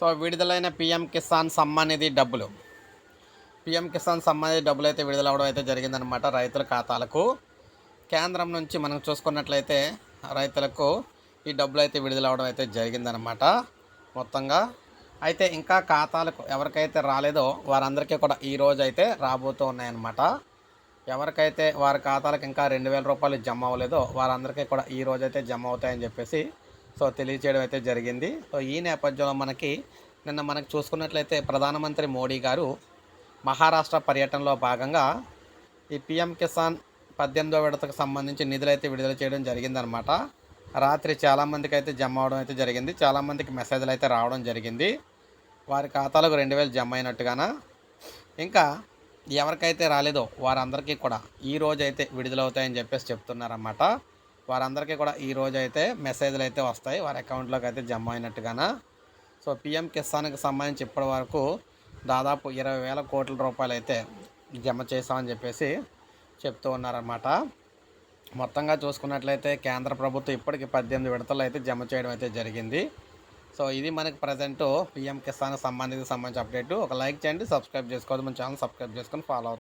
So విడుదలైన PM Kisan Samman Nidhi డబ్బులు. PM Kisan Samman Nidhi డబ్బులు అయితే విడుదల అవడం అయితే జరిగిందనమాట రైతుల ఖాతాలకు. కేంద్రం నుంచి మనం చూసుకున్నట్లయితే రైతులకు ఈ డబ్బులు అయితే విడుదల అవడం అయితే జరిగిందనమాట మొత్తంగా. అయితే ఇంకా ఖాతాలకు ఎవరికైతే రాలేదో వారందరికీ కూడా ఈ రోజు అయితే రాబోతూ ఉన్నాయన్నమాట. ఎవరికైతే వారి ఖాతాలకు ఇంకా రెండు వేల రూపాయలు జమ అవ్వలేదో వారందరికీ కూడా ఈ రోజు అయితే జమ అవుతాయని చెప్పేసి సో తెలియచేయడం అయితే జరిగింది. సో ఈ నేపథ్యంలో మనకి నిన్న మనకు చూసుకున్నట్లయితే ప్రధానమంత్రి మోడీ గారు మహారాష్ట్ర పర్యటనలో భాగంగా ఈ పిఎం కిసాన్ పద్దెనిమిదో విడతకు సంబంధించి నిధులు అయితే విడుదల చేయడం జరిగిందనమాట రాత్రి చాలామందికి అయితే జమ అవడం అయితే జరిగింది. చాలామందికి మెసేజ్లు అయితే రావడం జరిగింది. వారి ఖాతాలకు రెండు వేలు జమ అయినట్టుగాన? ఇంకా ఎవరికైతే రాలేదో వారందరికీ కూడా ఈ రోజు అయితే విడుదలవుతాయని చెప్పేసి చెప్తున్నారన్నమాట. వారందరికీ కూడా ఈ రోజు అయితే మెసేజ్లు అయితే వస్తాయి. వారి అకౌంట్లోకి అయితే జమ అయినట్టుగాన? సో పిఎం కిసాన్కి సంబంధించి ఇప్పటి వరకు దాదాపు ఇరవై వేల కోట్ల రూపాయలు అయితే జమ చేసామని చెప్పేసి చెప్తూ ఉన్నారన్నమాట. మొత్తంగా చూసుకున్నట్లయితే కేంద్ర ప్రభుత్వం ఇప్పటికి పద్దెనిమిది విడతలు అయితే జమ చేయడం అయితే జరిగింది. సో ఇది మనకి ప్రజెంట్ పిఎం కిసాన్ సంబంధించి సంబంధించి అప్డేట్. ఒక లైక్ చేయండి సబ్స్క్రైబ్ చేసుకోవద్దు. మన ఛానల్ సబ్స్క్రైబ్ చేసుకొని ఫాలో అవుతుంది